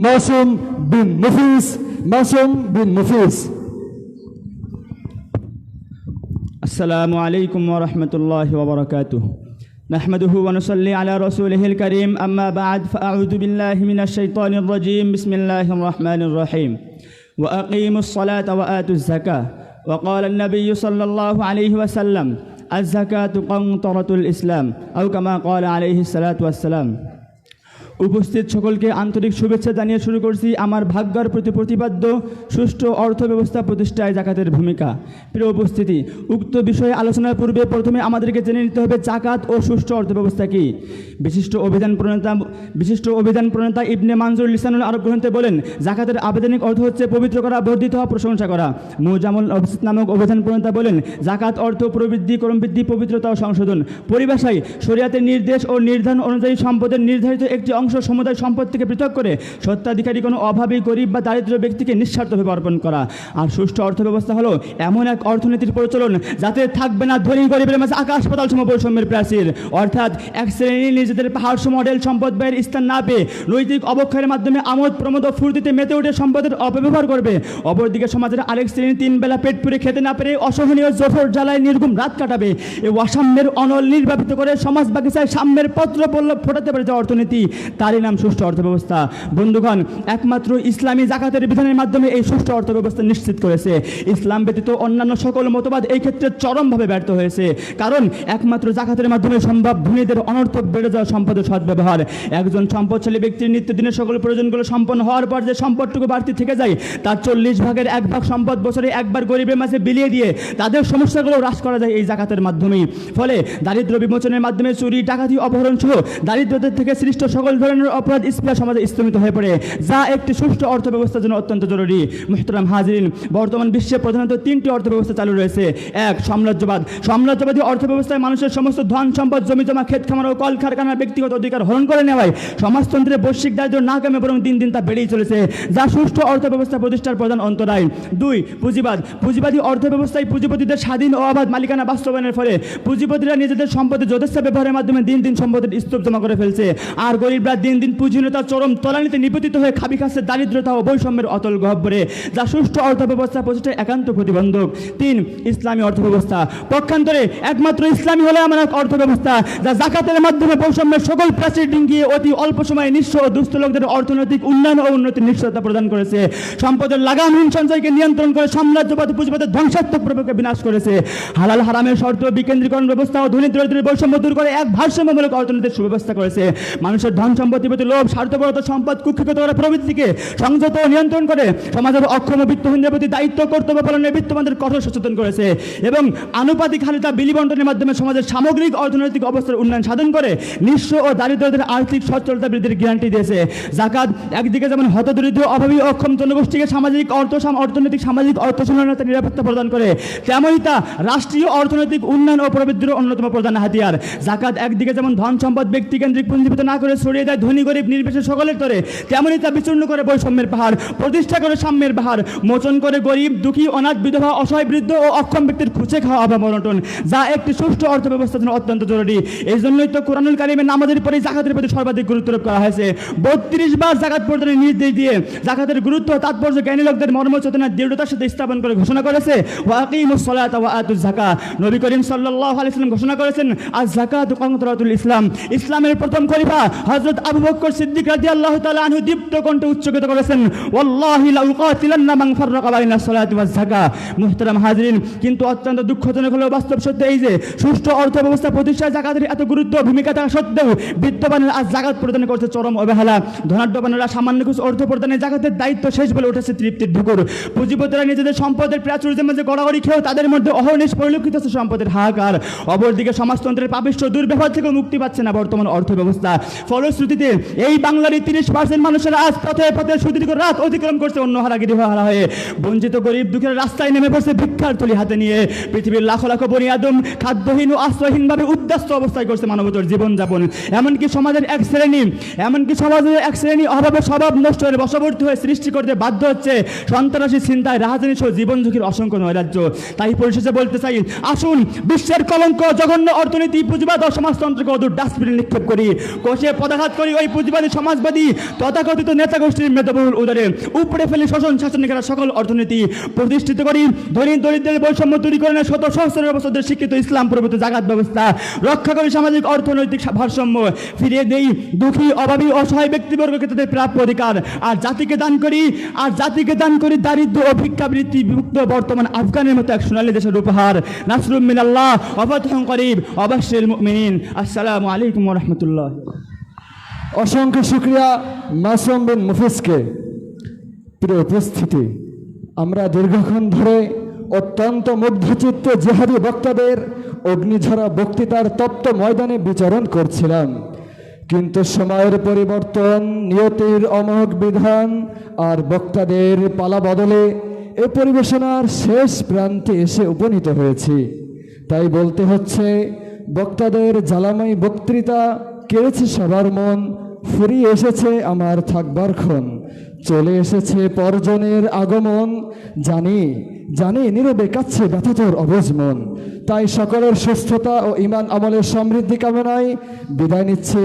موسم بن نفيس؟ موسم بن نفيس. السلام عليكم ورحمة الله وبركاته. نحمده ونصلي على رسوله الكريم أما بعد فأعوذ بالله من الشيطان الرجيم. بسم الله الرحمن الرحيم. وأقيموا الصلاة وآتوا الزكاة. وقال النبي صلى الله عليه وسلم الزكاة قنطرة الإسلام أو كما قال عليه الصلاة والسلام. উপস্থিত সকলকে আন্তরিক শুভেচ্ছা জানিয়ে শুরু করছি আমার ভাগ্যর প্রতি প্রতিপাদ্য সুষ্ঠু অর্থ ব্যবস্থা প্রতিষ্ঠায় জাকাতের ভূমিকা। প্রিয় উপস্থিতি, উক্ত বিষয়ে আলোচনার পূর্বে প্রথমে আমাদেরকে জেনে নিতে হবে জাকাত ও সুষ্ঠু অর্থ ব্যবস্থা কি। বিশিষ্ট অভিধান প্রণেতা, বিশিষ্ট অভিধান প্রণেতা ইবনে মানজুর লিসানুল আরব গ্রন্থে বলেন, জাকাতের আবেদনিক অর্থ হচ্ছে পবিত্র করা, বর্ধিত হওয়া, প্রশংসা করা। মুজামুল অবস্থিত নামক অভিধান প্রণেতা বলেন, জাকাত অর্থ প্রবৃদ্ধি, ক্রমবৃদ্ধি, পবিত্রতা ও সংশোধন। পরিভাষায় শরিয়াতের নির্দেশ ও নির্ধারণ অনুযায়ী সম্পদের নির্ধারিত একটি অংশ সমুদায় সম্পদ থেকে পৃথক করে সত্ত্বাধিকারী কোনো অভাবী, গরিব বা দারিদ্র ব্যক্তিকে নিঃস্বার্থভাবে অর্পণ করা। আর সুষ্ঠু অর্থ ব্যবস্থা হলো এমন এক অর্থনীতির প্রচলন যাতে থাকবে না ধনী গরিবের মাঝে আকাশ পাতাল সম বৈষম্যের প্রাচীর। অর্থাৎ এক শ্রেণি নিজেদের পাহাড় মডেল সম্পদ ব্যয়ের স্থান না পেয়ে নৈতিক অবক্ষয়ের মাধ্যমে আমোদ, প্রমোদ ও ফুর্তিতে মেতে উঠে সম্পদের অপব্যবহার করবে। অপরদিকে সমাজের আরেক শ্রেণি তিন বেলা পেট পুরে খেতে না পেরে অসহনীয় জোফর জ্বালায় নির্গুম রাত কাটাবে। এই অসাম্যের অনল নির্বাপিত করে সমাজ বাগিচায় সাম্যের পত্র পল্লব ফোটাতে পারে যে অর্থনীতি। তারই নাম সুষ্ঠু অর্থব্যবস্থা। বন্ধুগণ, একমাত্র ইসলামী জাকাতের বিধানের মাধ্যমে এই সুষ্ঠু অর্থব্যবস্থা নিশ্চিত করেছে। ইসলাম ব্যতীত অন্যান্য সকল মতবাদ এই ক্ষেত্রে চরমভাবে ব্যর্থ হয়েছে। কারণ, একমাত্র জাকাতের মাধ্যমে সম্ভব ধনীদের অনর্থক বেড়ে যাওয়া সম্পদের সদ্ব্যবহার। একজন সম্পদশালী ব্যক্তির নিত্যদিনের সকল প্রয়োজনগুলো সম্পন্ন হওয়ার পর যে সম্পদটুকু বাড়তি থেকে যায়, তার চল্লিশ ভাগের এক ভাগ সম্পদ বছরে একবার গরিবের মাঝে বিলিয়ে দিয়ে তাদের সমস্যাগুলো হ্রাস করা যায় এই জাকাতের মাধ্যমেই। ফলে দারিদ্র বিমোচনের মাধ্যমে চুরি, ডাকাতি অপহরণ সহ দারিদ্রদের থেকে সৃষ্ট সকল ধরনের অপরাধ ইসলাম সমাজে স্তমিত হয়ে পড়ে, যা একটি সুষ্ঠু অর্থ ব্যবস্থার জন্য অত্যন্ত জরুরি। মুহতরাম হাজিরিন, বর্তমান বিশ্বে প্রধানত তিনটি অর্থ ব্যবস্থা চালু রয়েছে। এক, সাম্রাজ্যবাদ। সাম্রাজ্যবাদী অর্থ ব্যবস্থায় মানুষের সমস্ত ধন, সম্পদ জমি জমা ক্ষেত খামার ও কল কারখানার ব্যক্তিগত অধিকার হরণ করে নেওয়ায় সমাজতন্ত্রের বৈশ্বিক দারিদ্র না কমে বরং দিন দিন তা বেড়েই চলেছে, যা সুষ্ঠু অর্থ ব্যবস্থা প্রতিষ্ঠার প্রধান অন্তরায়। দুই, পুঁজিবাদ। পুঁজিবাদী অর্থ ব্যবস্থায় পুঁজিপতিদের স্বাধীন ও অবাধ মালিকানা বাস্তবায়নের ফলে পুঁজিপতিরা নিজেদের সম্পদের যথেষ্ট ব্যবহারের মাধ্যমে দিন দিন সম্পদের স্তূপ জমা করে ফেলছে। আর গরিবরা দিন দিন পুঁজিহীনতার চরম তলানিতে নিপতিত হয়ে খাবি খাচ্ছে দারিদ্রতা ও বৈষম্যের অতল গহ্বরে। যা সুষ্ঠু অর্থ ব্যবস্থা প্রতিষ্ঠার একান্ত প্রতিবন্ধক। তিন, ইসলামী অর্থ ব্যবস্থা পক্ষান্তরে একমাত্র ইসলামী হলে এমন এক অর্থ ব্যবস্থা যা জাকাতের মাধ্যমে বৈষম্যের সকল প্রাচীর ডিঙ্গিয়ে অতি অল্প সময়ে নিঃস্ব ও দুস্থ লোকদের অর্থনৈতিক উন্নয়ন ও উন্নতির নিশ্চয়তা প্রদান করেছে। সম্পদের লাগামহীন সঞ্চয়কে নিয়ন্ত্রণ করে সাম্রাজ্যবাদ পুঁজিবাদের ধ্বংসাত্মক প্রভাবকে বিনাশ করেছে। হালাল হারামের শর্ত বিকেন্দ্রীকরণ ব্যবস্থা ও ধনী দরিদ্রের বৈষম্য দূর করে এক ভারসাম্যমূলক অর্থনীতির সুব্যবস্থা করেছে। মানুষের ধন প্রতি লোভ, স্বার্থপরতা, সম্পদ কুক্ষিগত করা প্রবৃত্তিকে সংযত নিয়ন্ত্রণ করে সমাজের অক্ষম বিত্তহীনদের প্রতি দায়িত্ব, কর্তব্য পালনের বিত্তমানদের কঠোর সচেতন করেছে এবং আনুপাতিক হারিতা বিলি বন্টনের মাধ্যমে সমাজের সামগ্রিক অর্থনৈতিক অবস্থার উন্নয়ন সাধন করে নিঃস্ব ও দারিদ্রদের আর্থিক সচ্ছলতা বৃদ্ধির গ্যারান্টি দিয়েছে। জাকাত একদিকে যেমন হতদরিদ্র, অভাবী, অক্ষম জনগোষ্ঠীকে সামাজিক অর্থ অর্থনৈতিক সামাজিক অর্থসংলগ্নতা নিরাপত্তা প্রদান করে, তেমনই তা রাষ্ট্রীয় অর্থনৈতিক উন্নয়ন ও প্রবৃদ্ধির অন্যতম প্রধান হাতিয়ার। জাকাত একদিকে যেমন ধন সম্পদ ব্যক্তিকেন্দ্রিক পুঞ্জীভূত না করে ছড়িয়ে দেয় ধনী, গরিব, নির্বিশেষে সকলের তরে, তেমনই তা বিচূর্ণ করে বৈষম্যের পাহাড়, প্রতিষ্ঠা করে সাম্যের পাহাড়, মোচন করে গরিব, দুঃখী, অনাথ, বিধবা, অসহায়, বৃদ্ধ ও অক্ষম ব্যক্তির খুঁজে খাওয়া অভাব অনটন যা একটি সুষ্ঠু অর্থ ব্যবস্থার জন্য অত্যন্ত জরুরি। এই জন্যই তো কোরআনুল কারিমের নামাজের পরে জাকাতের প্রতি সর্বাধিক গুরুত্ব আরোপ করা হয়েছে। বত্রিশ বার জাকাত প্রদানের নির্দেশ দিয়ে জাকাতের গুরুত্ব, তাৎপর্য, জ্ঞানী লোকদের মর্ম চেতনা দৃঢ়তার সাথে স্থাপন করে ঘোষণা করেছে। ওয়াকিমুস সালাত ওয়া আতুজ যাকাত। নবী করিম সাল্লাল্লাহু আলাইহি সাল্লাম ঘোষণা করেছেন, আজ যাকাত কংতরাতুল ইসলাম। ইসলামের প্রথম খলিফা হযরত আবু বকর সিদ্দিক আনহু দীপ্ত উচ্চকিত করেছেন ওয়াজ মুহতারাম হাজিরিন, কিন্তু অত্যন্ত দুঃখজনক বাস্তব সত্য এই যে, সুষ্ঠু অর্থ ব্যবস্থা প্রতিষ্ঠায় জাকাতের এত গুরুত্ব, ভূমিকা থাকা সত্ত্বেও বিত্তবানের আজ জাকাত প্রদান করছে চরম অবহেলা। ধনাঢ্যবানেরা সামান্য কিছু অর্থ প্রদানে জাকাতের দায়িত্ব শেষ বলে উঠেছে তৃপ্তির ঢুকুর। পুঁজিপতিরা নিজেদের সম্পদের প্রাচুর্যের মাঝে গড়াগড়ি খেয়েও তাদের মধ্যে অহর্নিশ পরিলক্ষিত হচ্ছে সম্পদের হাহাকার। অপরদিকে সমাজতন্ত্রের পাপিষ্ঠ দুর্ব্যবহার থেকে মুক্তি পাচ্ছে না বর্তমান অর্থ ব্যবস্থা ফলশ্রুতিতে এই বাংলার তিরিশ পার্সেন্ট মানুষের আজ পথে পথে সুদীর্ঘ রাত অতিক্রম করছে অন্য হারা হয়ে। বঞ্চিত গরিব দুঃখের রাস্তায় নেমে পড়ছে ভিক্ষার থলি হাতে নিয়ে। পৃথিবীর লাখো লাখো বনি আদম খাদ্যহীন ও আশ্রয়হীনভাবে উদ্যাস্ত অবস্থায় করছে মানবতর জীবনযাপন। এমনকি সমাজের এক শ্রেণি, এমনকি সমাজের এক শ্রেণি অভাবে স্বভাব নষ্ট হয়ে বশবর্তী হয়ে সৃষ্টি করতে বাধ্য হচ্ছে সন্ত্রাসী চিন্তায় রাজধানী সহ জীবন ঝুঁকির অসংখ্য নৈরাজ্য। তাই পরিশেষে বলতে চাই, আসুন, বিশ্বের কলঙ্ক, জঘন্য অর্থনীতি, পুঁজিবাদ ও সমাজতন্ত্রকে অদূর ডাস্টবিনে নিক্ষেপ করি। কোষে পদাঘাত করি ওই পুঁজিবাদী সমাজবাদী তথাকথিত নেতা গোষ্ঠীর মেধাবহুল উদারে। উপরে ফেলে শোষণ শাসন করা সকল অর্থনীতি। প্রতিষ্ঠিত করি দলিত দরিদ্রের বৈষম্য দূরীকরণের শত সহস্র বছরদের শিক্ষিত ইসলাম প্রভৃত জাগাত ব্যবস্থা। রক্ষা করি সামাজিক অর্থনৈতিক ভারসাম্য। ফিরিয়ে দেই দুঃখী, অভাবী, অসহায় ব্যক্তিবর্গকে তাদের প্রাপ্য অধিকার। আর জাতিকে দান করি, আর জাতিকে দান করি দারিদ্র ও ভিক্ষাবৃত্তি বিমুক্ত বর্তমান আফগানের মতো এক সোনালী দেশের উপহার। নাসরুম মিনাল্লাহ অবতহম করিব অবশ্যের মুমিনিন। আসসালামু আলাইকুম রহমতুল্লাহ। অসংখ্য শুক্রিয়া মাসুম বিন মুফিসকে প্রিয় উপস্থিতি, আমরা দীর্ঘক্ষণ ধরে অত্যন্ত মুগ্ধচিত্তে জেহাদি বক্তাদের অগ্নিঝরা বক্তৃতার তপ্ত ময়দানে বিচরণ করছিলাম। কিন্তু সময়ের পরিবর্তন, নিয়তির অমোঘ বিধান আর বক্তাদের পালা বদলে এ পরিবেশনার শেষ প্রান্তে এসে উপনীত হয়েছি। তাই বলতে হচ্ছে, বক্তাদের জ্বালাময় বক্তৃতা কেড়েছে সবার মন, ফুরিয়ে এসেছে আমার থাকবার ক্ষণ। চলে এসেছে পরজনের আগমন। জানি জানি নীরবে কাচ্ছে ব্যথাতর অবজ মন। তাই সকলের সুস্থতা ও ইমান আমলের সমৃদ্ধি কামনায় বিদায় নিচ্ছে।